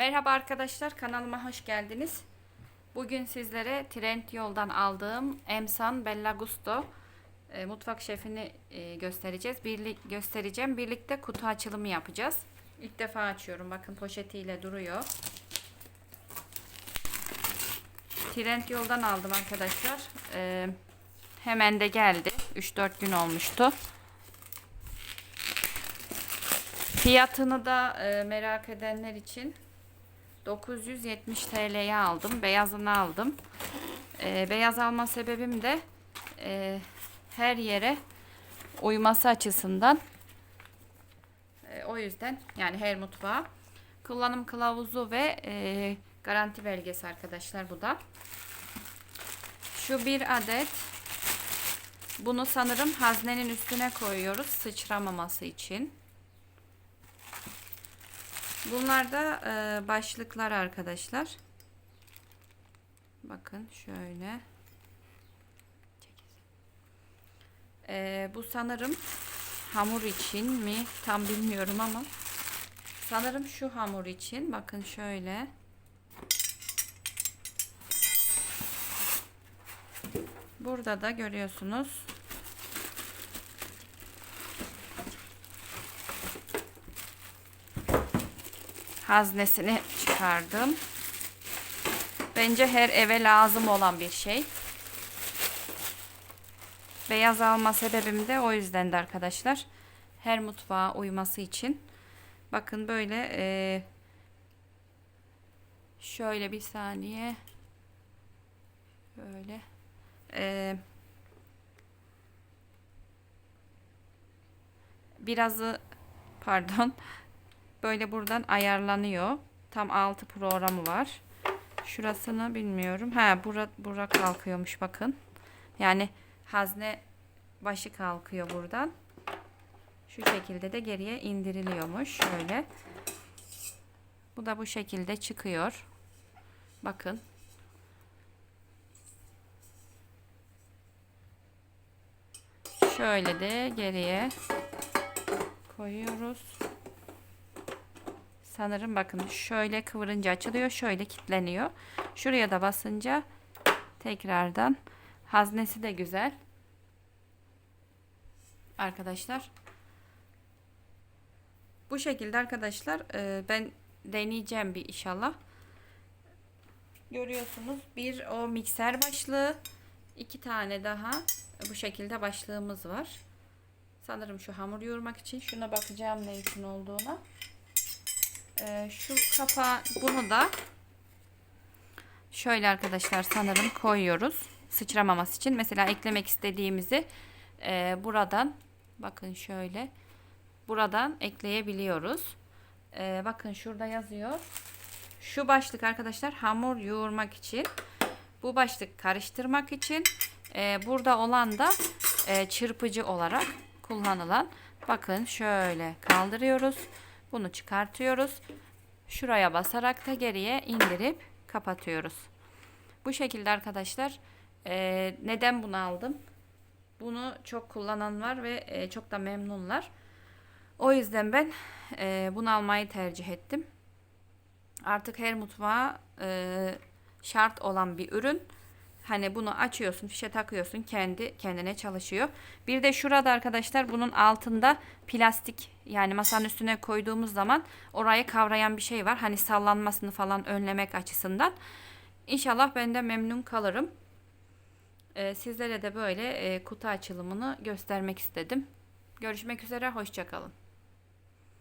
Merhaba arkadaşlar kanalıma hoş geldiniz. Bugün sizlere Trend Yol'dan aldığım Emsan Bella Gusto e, mutfak şefini e, göstereceğiz. Birlik göstereceğim. Birlikte kutu açılımı yapacağız. İlk defa açıyorum. Bakın poşetiyle duruyor. Trend Yol'dan aldım arkadaşlar. E, hemen de geldi. 3-4 gün olmuştu. Fiyatını da e, merak edenler için 970 TL'ye aldım. Beyazını aldım. E, beyaz alma sebebim de e, her yere uyması açısından. E, o yüzden yani her mutfağa. Kullanım kılavuzu ve e, garanti belgesi arkadaşlar bu da. Şu bir adet. Bunu sanırım haznenin üstüne koyuyoruz sıçramaması için. Bunlar da e, başlıklar arkadaşlar. Bakın şöyle. E, bu sanırım hamur için mi? Tam bilmiyorum ama. Sanırım şu hamur için. Bakın şöyle. Burada da görüyorsunuz. Haznesini çıkardım. Bence her eve lazım olan bir şey. Beyaz alma sebebim de o yüzden de arkadaşlar. Her mutfağa uyması için. Bakın böyle e, şöyle bir saniye böyle e, birazı pardon böyle buradan ayarlanıyor. Tam 6 programı var. Şurasını bilmiyorum. Ha bura, bura kalkıyormuş bakın. Yani hazne başı kalkıyor buradan. Şu şekilde de geriye indiriliyormuş. Şöyle. Bu da bu şekilde çıkıyor. Bakın. Şöyle de geriye koyuyoruz. Sanırım bakın şöyle kıvırınca açılıyor. Şöyle kilitleniyor. Şuraya da basınca tekrardan haznesi de güzel. Arkadaşlar. Bu şekilde arkadaşlar e, ben deneyeceğim bir inşallah. Görüyorsunuz bir o mikser başlığı iki tane daha bu şekilde başlığımız var. Sanırım şu hamur yoğurmak için şuna bakacağım ne için olduğuna. Ee, şu kapağı bunu da şöyle arkadaşlar sanırım koyuyoruz. Sıçramaması için. Mesela eklemek istediğimizi e, buradan bakın şöyle buradan ekleyebiliyoruz. E, bakın şurada yazıyor. Şu başlık arkadaşlar hamur yoğurmak için. Bu başlık karıştırmak için. E, burada olan da e, çırpıcı olarak kullanılan. Bakın şöyle kaldırıyoruz. Bunu çıkartıyoruz. Şuraya basarak da geriye indirip kapatıyoruz. Bu şekilde arkadaşlar e, neden bunu aldım? Bunu çok kullanan var ve e, çok da memnunlar. O yüzden ben e, bunu almayı tercih ettim. Artık her mutfağa e, şart olan bir ürün. Hani bunu açıyorsun, fişe takıyorsun, kendi kendine çalışıyor. Bir de şurada arkadaşlar bunun altında plastik yani masanın üstüne koyduğumuz zaman orayı kavrayan bir şey var. Hani sallanmasını falan önlemek açısından. İnşallah ben de memnun kalırım. Ee, sizlere de böyle e, kutu açılımını göstermek istedim. Görüşmek üzere, hoşçakalın.